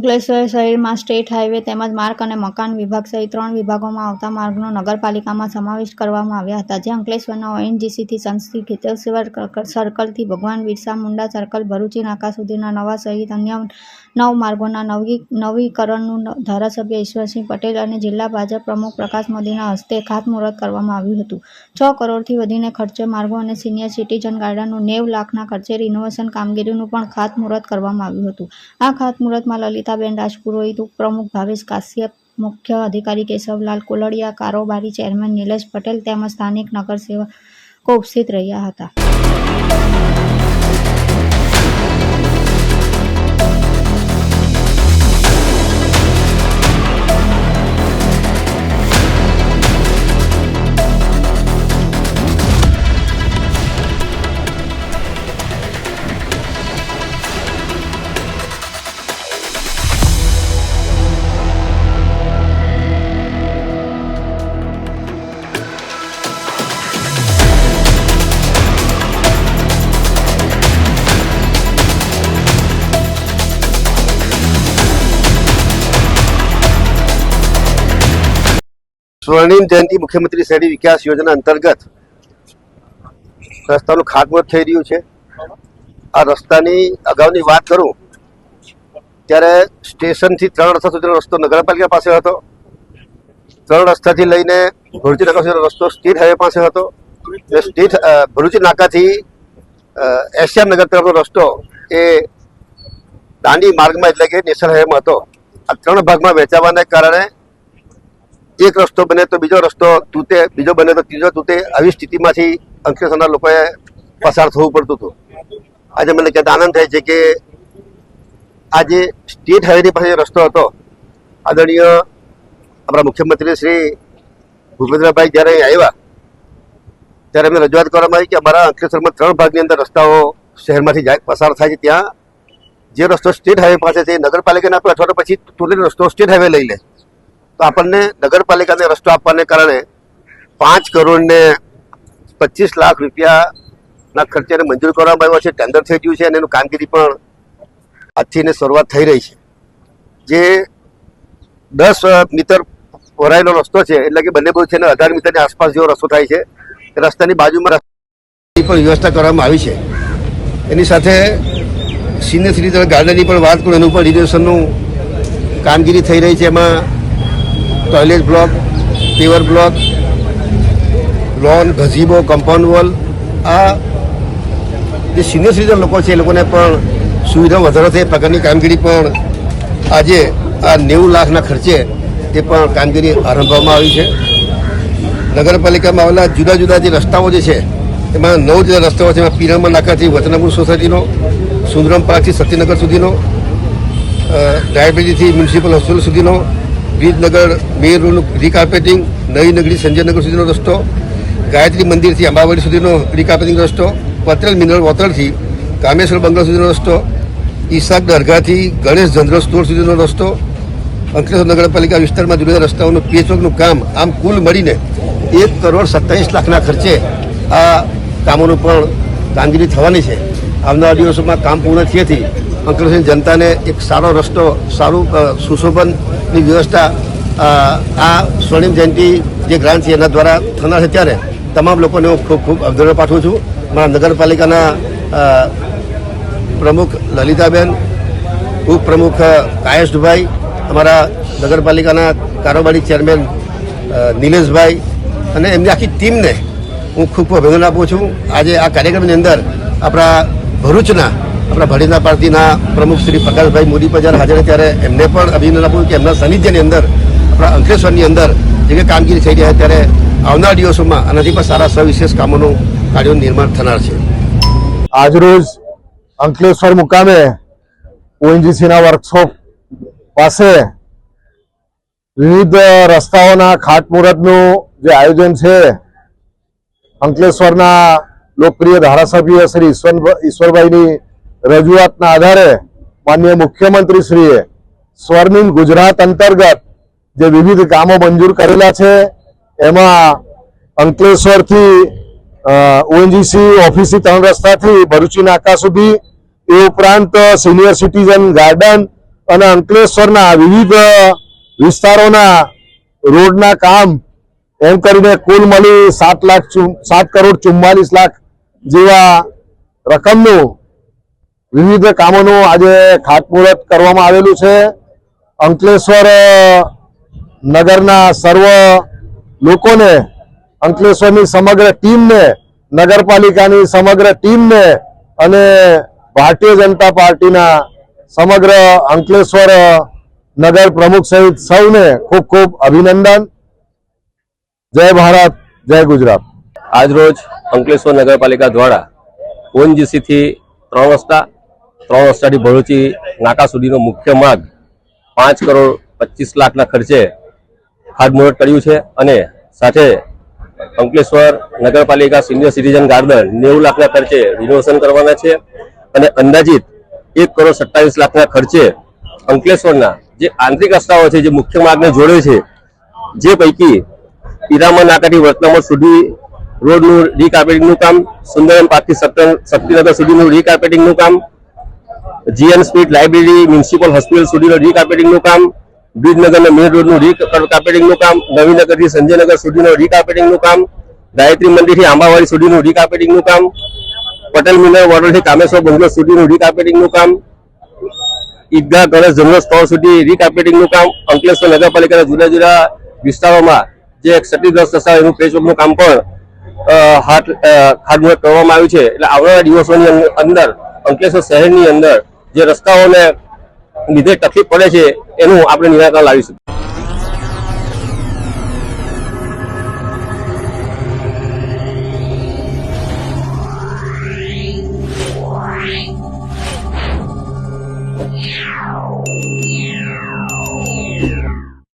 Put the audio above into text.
અંકલેશ્વર શહેરમાં state highway તેમજ માર્ગ અને મકાન વિભાગ સહિત ત્રણ વિભાગોમાં આવતા માર્ગનો નગરપાલિકામાં સમાવેશ કરવામાં આવ્યા હતા જે અંકલેશ્વરના ઓએનજીસીથી સંસ્થિત ખેતેશ્વર સર્કલથી ભગવાન બિરસા મુંડા સર્કલ, ભરૂચી, નાકા સુધીના નવા સહિત અન્ય નવ માર્ગોના નવી, નવીકરણનું ધારાસભ્ય ઈશ્વરસિંહ પટેલ અને જિલ્લા ભાજપ પ્રમુખ પ્રકાશ મોદીના હસ્તે ખાતમુહૂર્ત કરવામાં આવ્યું હતું. છ કરોડથી વધીને ખર્ચે માર્ગો અને સિનિયર સિટીઝન ગાર્ડનનું નેવ લાખના ખર્ચે રિનોવેશન કામગીરીનું પણ ખાતમુહૂર્ત કરવામાં આવ્યું હતું. આ ખાતમુહૂર્તમાં લલિતાબેન રાજપુરોહિત ઉપપ્રમુખ ભાવેશ કાશ્યપ મુખ્ય અધિકારી કેશવલાલ કોલડિયા, કારોબારી ચેરમેન નિલેશ પટેલ તેમજ સ્થાનિક નગરસેવકો ઉપસ્થિત રહ્યા હતા. સ્વર્ણિમ જયંતિ મુખ્યમંત્રી શહેરી વિકાસ યોજના અંતર્ગત રસ્તાનું ખાતમુહૂર્ત થઈ રહ્યું છે. આ રસ્તાની અગાઉની વાત કરું, ત્યારે સ્ટેશનથી ત્રણ રસ્તા સુધીનો રસ્તો નગરપાલિકા પાસે હતો. ત્રણ રસ્તાથી લઈને ભરૂચી નાકા સુધીનો રસ્તો સ્ટેટ હાઈવે પાસે હતો. સ્ટેટ ભરૂચી નાકાથી એશિયા નગર તરફનો રસ્તો એ દાંડી માર્ગમાં એટલે કે નેશનલ હાઈવેમાં હતો. આ ત્રણ ભાગમાં વહેંચાવાને કારણે એક રસ્તો બને તો બીજો રસ્તો તૂટે, બીજો બને તો ત્રીજો તૂટે, આવી સ્થિતિમાંથી અંકલેશ્વરના લોકોએ પસાર થવું પડતું હતું. આજે મને કહેતા આનંદ થાય છે કે આ જે સ્ટેટ હાઈવેની પાસે રસ્તો હતો, આદરણીય આપણા મુખ્યમંત્રી શ્રી ભૂપેન્દ્રભાઈ જ્યારે આવ્યા, ત્યારે એમને રજૂઆત કરવામાં આવી કે અમારા અંકલેશ્વરમાં ત્રણ ભાગની અંદર રસ્તાઓ શહેરમાંથી જાય, પસાર થાય છે. ત્યાં જે રસ્તો સ્ટેટ હાઈવે પાસે છે, નગરપાલિકાને આપણે અથવા તો પછી તૂટેલો રસ્તો સ્ટેટ હાઈવે લઈ લે. તો આપણને નગરપાલિકાને રસ્તો આપવાને કારણે પાંચ કરોડ ને પચીસ લાખ રૂપિયાના ખર્ચે મંજૂર કરવામાં આવ્યો છે ટેન્ડર થઈ ગયું છે અને એનું કામગીરી પણ આજથી એને શરૂઆત થઈ રહી છે. જે દસ મીટર પહોળાઈનો રસ્તો છે, એટલે કે બંને બાજુ છે અને અઢાર મીટરની આસપાસ જેવો રસ્તો થાય છે, રસ્તાની બાજુમાં પણ વ્યવસ્થા કરવામાં આવી છે. એની સાથે સિનિયર સિટીઝન ગાર્ડનની પણ વાત કરું, એનું પણ રિનોવેશનનું કામગીરી થઈ રહી છે, એમાં toilet block paver block lawn gazebo compound wall આ જે સિનિયર સિટીઝન લોકો છે, એ લોકોને પણ સુવિધા વધારો એ પ્રકારની કામગીરી પણ આજે આ નેવું લાખના ખર્ચે તે પણ કામગીરી આરંભવામાં આવી છે. નગરપાલિકામાં આવેલા જુદા જુદા જે રસ્તાઓ જે છે, એમાં નવ જેટલા રસ્તાઓ છે, એમાં પીરણમાં નાકાથી વતનાપુર સોસાયટીનો, સુંદરમ પાર્કથી સત્યનગર સુધીનો ડાયાબિટીસથી મ્યુનિસિપલ હોસ્પિટલ સુધીનો બ્રિજનગર મેર રોડનું રીકાર્પેટિંગ નવી નગરી સંજયનગર સુધીનો રસ્તો, ગાયત્રી મંદિરથી અંબાવાડી સુધીનો રીકાર્પેટિંગ રસ્તો, પત્રલ મિનરલ વોતરથી કામેશ્વર બંગલા સુધીનો રસ્તો ઈસાક દરગાહથી ગણેશ જનરલ સ્ટોર સુધીનો રસ્તો, અંકલેશ્વર નગરપાલિકા વિસ્તારમાં જુદા રસ્તાઓનું પેચવર્કનું કામ, આમ કુલ મળીને એક કરોડ સત્તાવીસ લાખના ખર્ચે આ કામોનું પણ કામગીરી થવાની છે. આવનારા દિવસોમાં કામ પૂર્ણ થયેથી અંકલેશ્વરની જનતાને એક સારો રસ્તો, સારું સુશોભનની વ્યવસ્થા આ સ્વર્ણિમ જયંતિ જે ગ્રાન્ટ છે એના દ્વારા થનાર છે ત્યારે તમામ લોકોને હું ખૂબ ખૂબ અભિનંદન પાઠવું છું. મારા નગરપાલિકાના પ્રમુખ લલિતાબેન, ઉપપ્રમુખ કાયસ્ટભાઈ અમારા નગરપાલિકાના કારોબારી ચેરમેન નિલેશભાઈ અને એમની આખી ટીમને હું ખૂબ ખૂબ અભિનંદન આપું છું. આજે આ કાર્યક્રમની અંદર આપણા ભરૂચના આપણા ભડીના પાર્ટીના પ્રમુખ શ્રી પ્રકાશભાઈ મોદી પણ જ્યારે હાજર ત્યારે એમને પણ અભિનંદન આપ્યું કે એમના સાનિધ્યની અંદર, આપણા અંકલેશ્વરની અંદર જે કંઈ કામગીરી થઈ રહી છે ત્યારે આવનાર દિવસોમાં આનાથી પણ સારા સવિશેષ કામોનું કાર્યો નિર્માણ થનાર છે. આજરોજ અંકલેશ્વર મુકામે ઓએનજીસીના વર્કશોપ પાસે વિવિધ રસ્તાઓના ખાતમુહૂર્તનું જે આયોજન છે, અંકલેશ્વરના લોકપ્રિય ધારાસભ્ય શ્રી ઈશ્વર, ઈશ્વરભાઈની રજૂઆતના આધારે માનનીય મુખ્યમંત્રીશ્રીએ સ્વર્ણિમ ગુજરાત અંતર્ગત જે વિવિધ કામો મંજૂર કરેલા છે, એમાં અંકલેશ્વરથી ઓએનજીસી ઓફિસથી ત્રણ રસ્તાથી ભરૂચી નાકા સુધી, એ ઉપરાંત સિનિયર સિટીઝન ગાર્ડન અને અંકલેશ્વરના વિવિધ વિસ્તારોના રોડના કામ એમ કરીને કુલ મળી સાત લાખ સાત કરોડ ચુમ્માલીસ લાખ જેવા રકમનું વિવિધ કામોનું આજે ખાતમુહૂર્ત કરવામાં આવેલું છે. અંકલેશ્વર નગરના સર્વ લોકોને, અંકલેશ્વરની સમગ્ર ટીમને, નગરપાલિકાની સમગ્ર ટીમને અને ભારતીય જનતા પાર્ટીના સમગ્ર અંકલેશ્વર નગર પ્રમુખ સહિત સૌને ખૂબ ખૂબ અભિનંદન. જય ભારત, જય ગુજરાત. આજરોજ અંકલેશ્વર નગરપાલિકા દ્વારા ઓએનજીસી થી ત્રણ રસ્તા ત્રણ રસ્તાથી ભરૂચી નાકા સુધીનો મુખ્ય માર્ગ પાંચ કરોડ પચીસ લાખના ખર્ચે ખાતમુહૂર્ત કર્યું છે અને સાથે અંકલેશ્વર નગરપાલિકા સિનિયર સિટીઝન ગાર્ડન નેવું લાખના ખર્ચે રિનોવેશન કરવાના છે અને અંદાજિત એક કરોડ સત્તાવીસ લાખના ખર્ચે અંકલેશ્વરના જે આંતરિક રસ્તાઓ છે, જે મુખ્ય માર્ગને જોડે છે, જે પૈકી પિરામણ નાકાથી વર્તનમળ સુધી રોડનું રીકાર્પેટિંગનું કામ, સુંદરમ સત્તર- શક્તિનગર સુધીનું રીકાર્પેટિંગનું કામ GN speed library municipal hospital સુધીનું રીકાર્પેટિંગનું કામ બ્રિજનગરના મેન રોડનું રીકાર્પેટિંગનું કામ નવીનગરથી સંજયનગર સુધીનું રીકાર્પેટિંગનું કામ ગાયત્રી મંદિરથી આંબાવાડી સુધીનું રીકાર્પેટિંગનું કામ પટેલ મિનર વોર્ડરથી કામેશ્વર બંગલો સુધીનું રીકાર્પેટિંગનું કામ ઈદગાહ ગણેશ જનરલ સ્ટોર સુધી રીકાર્પેટિંગનું કામ અંકલેશ્વર નગરપાલિકાના જુદા જુદા વિસ્તારોમાં જે ક્ષતિગ્રસ્ત થતા એનું પેચવર્કનું કામ પણ હાથ અ, કરવામાં આવ્યું છે. એટલે આવનારા દિવસોની અંદર અંકલેશ્વર શહેરની અંદર જે રસ્તાઓને લીધે તકલીફ પડે છે એનું આપણે નિરાકરણ લાવીશું.